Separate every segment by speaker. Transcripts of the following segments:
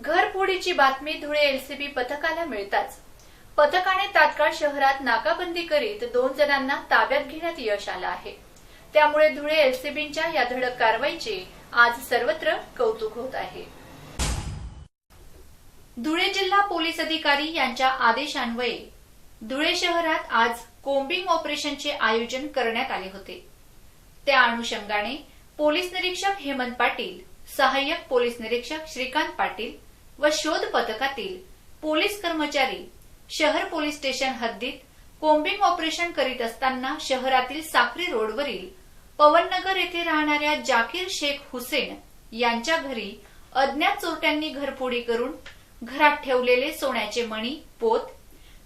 Speaker 1: घरफोडीची बातमी धुळे एलसीबी पथकाला मिळताच. पथकाने तात्काळ शहरात नाकाबंदी करीत दोन जणांना ताब्यात घेण्यात यश आलं आहे. त्यामुळे धुळे एलसीबींच्या या धडक कारवाईचे आज सर्वत्र कौतुक होत आहे. धुळे जिल्हा पोलीस अधिकारी यांच्या आदेशान्वये धुळे शहरात आज कोम्बिंग ऑपरेशनचे आयोजन करण्यात आले होते. त्या अनुषंगाने पोलीस निरीक्षक हेमंत पाटील सहाय्यक पोलीस निरीक्षक श्रीकांत पाटील व शोध पथकातील पोलीस कर्मचारी शहर पोलीस स्टेशन हद्दीत कोम्बिंग ऑपरेशन करीत असताना शहरातील साखरी रोडवरील पवननगर येथे राहणाऱ्या जाकीर शेख हुसेन यांच्या घरी अज्ञात चोरट्यांनी घरफोडी करून घरात ठेवलेले सोन्याचे मणी पोत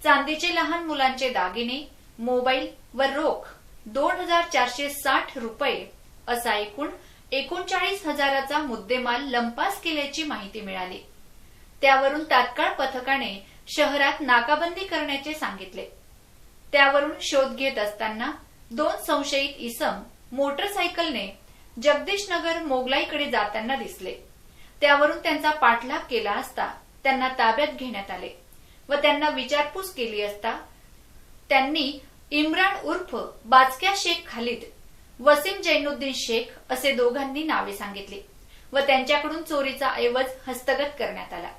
Speaker 1: चांदीचे लहान मुलांचे दागिने मोबाईल व रोख दोन हजार चारशे साठ रुपये असा एकूण एकोणचाळीस हजाराचा मुद्देमाल लंपास केल्याची माहिती मिळाली. त्यावरून तात्काळ पथकाने शहरात नाकाबंदी करण्याचे सांगितले. त्यावरून शोध घेत असताना दोन संशयित इसम मोटरसायकलने जगदीशनगर मोगलाईकडे जाताना दिसले. त्यावरून त्यांचा पाठलाग केला असता त्यांना ताब्यात घेण्यात आले व त्यांना विचारपूस केली असता त्यांनी इम्रान उर्फ बाचक्या शेख खालिद वसीम जैनुद्दीन शेख असे दोघांनी नावे सांगितली व त्यांच्याकडून चोरीचा ऐवज हस्तगत करण्यात आला.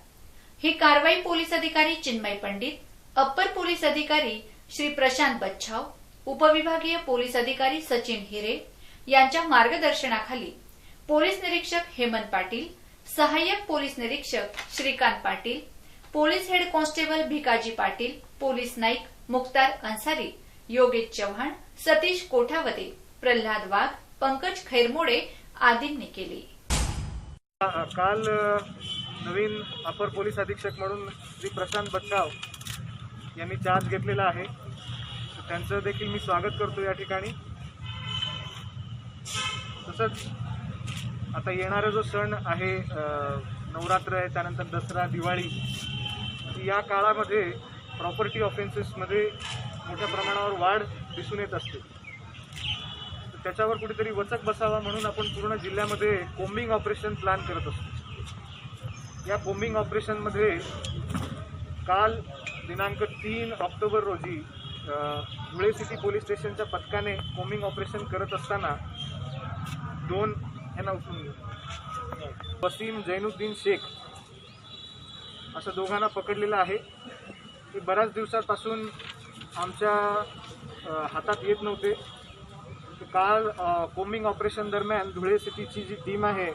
Speaker 1: ही कारवाई पोलीस अधिकारी चिन्मय पंडित अप्पर पोलीस अधिकारी श्री प्रशांत बच्छाव उपविभागीय पोलीस अधिकारी सचिन हिरे यांच्या मार्गदर्शनाखाली पोलीस निरीक्षक हेमंत पाटील सहाय्यक पोलीस निरीक्षक Shrikant Patil police head constable Bhikaji Patil police naik Muktar Ansari Yogesh Chavan Satish Kothawate Pralhad Wagh Pankaj Khairmode आदींनी केली.
Speaker 2: काल नवीन अपर पोलीस अधीक्षक म्हणून श्री प्रशांत बच्चाव यांनी चार्ज घेतलेला आहे. त्यांचं देखील मी स्वागत करतो या ठिकाणी. तसंच आता येणारा जो सण आहे नवरात्र आहे त्यानंतर दसरा दिवाळी या काळामध्ये प्रॉपर्टी ऑफेन्सेसमध्ये मोठ्या प्रमाणावर वाढ दिसून येत असते. त्याच्यावर कुठेतरी वचक बसावा म्हणून आपण पूर्ण जिल्ह्यामध्ये कोम्बिंग ऑपरेशन प्लॅन करत असतो. या कोम्बिंग ऑपरेशनमध्ये काल दिनांक तीन ऑक्टोबर रोजी धुळे सिटी पोलीस स्टेशनच्या पथकाने कोमिंग ऑपरेशन करत असताना दोन यांना उचलून वसीम जैनुद्दीन शेख असं दोघांना पकडलेलं आहे. ते बऱ्याच दिवसापासून आमच्या हातात येत नव्हते. काल कोम्बिंग ऑपरेशन दरम्यान धुळे सिटीची जी टीम आहे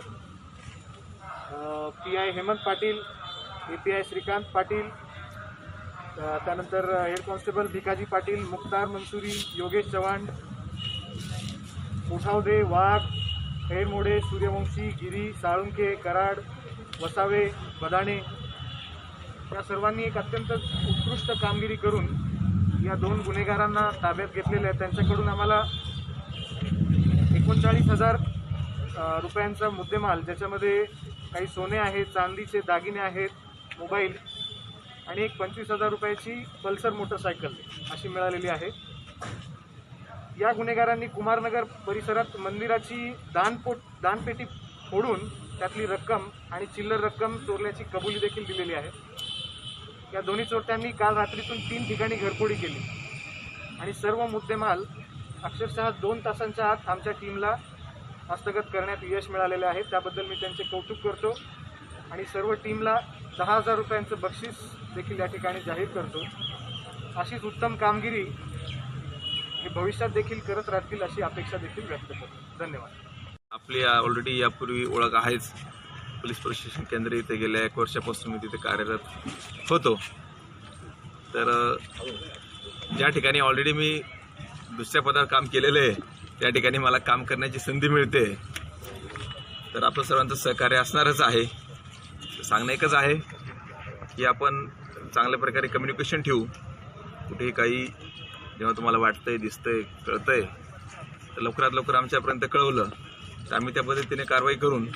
Speaker 2: P I Hemant Patil A P I Shrikant Patil त्यानंतर हेड कॉन्स्टेबल भिकाजी पाटील मुक्तार मंसुरी योगेश चव्हाण कोठावदे वाघ खैरमोडे सूर्यवंशी गिरी साळुंके कराड वसावे बदाणे या सर्वांनी एक अत्यंत उत्कृष्ट कामगिरी करून या दोन गुन्हेगारांना ताब्यात घेतलेले आहे. त्यांच्याकडून आम्हाला एकोणचाळीस हजार रुपयांचा मुद्देमाल ज्याच्यामध्ये काही सोने आहेत चांदीचे दागिने आहेत मोबाईल आणि एक पंचवीस हजार रुपयाची पल्सर मोटरसायकल अशी मिळालेली आहे. या गुन्हेगारांनी कुमारनगर परिसरात मंदिराची दानपोट दानपेटी फोडून त्यातली रक्कम आणि चिल्लर रक्कम चोरल्याची कबुली देखील दिलेली आहे. या दोन्ही चोरट्यांनी काल रात्रीतून तीन ठिकाणी घरफोडी केली आणि सर्व मुद्देमाल अक्षरशः दोन तासांच्या आत आमच्या टीमला हस्तगत करण्यात यश मिळालेले आहे. त्याबद्दल मी त्यांचे कौतुक करतो आणि सर्व टीमला दहा हजार रुपयांचं बक्षीस देखील या ठिकाणी जाहीर करतो. अशीच उत्तम कामगिरी हे भविष्यात देखील करत राहतील अशी अपेक्षा देखील व्यक्त करतो. धन्यवाद.
Speaker 3: आपली ऑलरेडी यापूर्वी ओळख आहेच. पोलीस प्रशिक्षण केंद्र इथे गेल्या एक वर्षापासून मी तिथे कार्यरत होतो. तर ज्या ठिकाणी ऑलरेडी मी दुसऱ्या पदावर काम केलेलं आहे त्या ठिकाणी मला काम करण्याची संधी मिळते. तर आपलं सर्वांचं सहकार्य असणारच आहे. सांगणं एकच आहे की आपण चांगल्या प्रकारे कम्युनिकेशन ठेवू. कुठेही काही जेव्हा तुम्हाला वाटतंय दिसतंय कळतंय तर लवकरात लवकर आमच्यापर्यंत कळवलं तर आम्ही त्या पद्धतीने कारवाई करून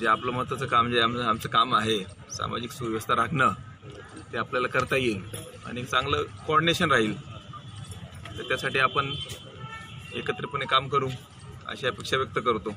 Speaker 3: जे आपलं महत्त्वाचं काम जे आम आमचं काम आहे सामाजिक सुव्यवस्था राखणं ते आपल्याला करता येईल आणि चांगलं कोऑर्डिनेशन राहील. तर त्यासाठी आपण एकत्रपणे काम करू अशी अपेक्षा व्यक्त करतो.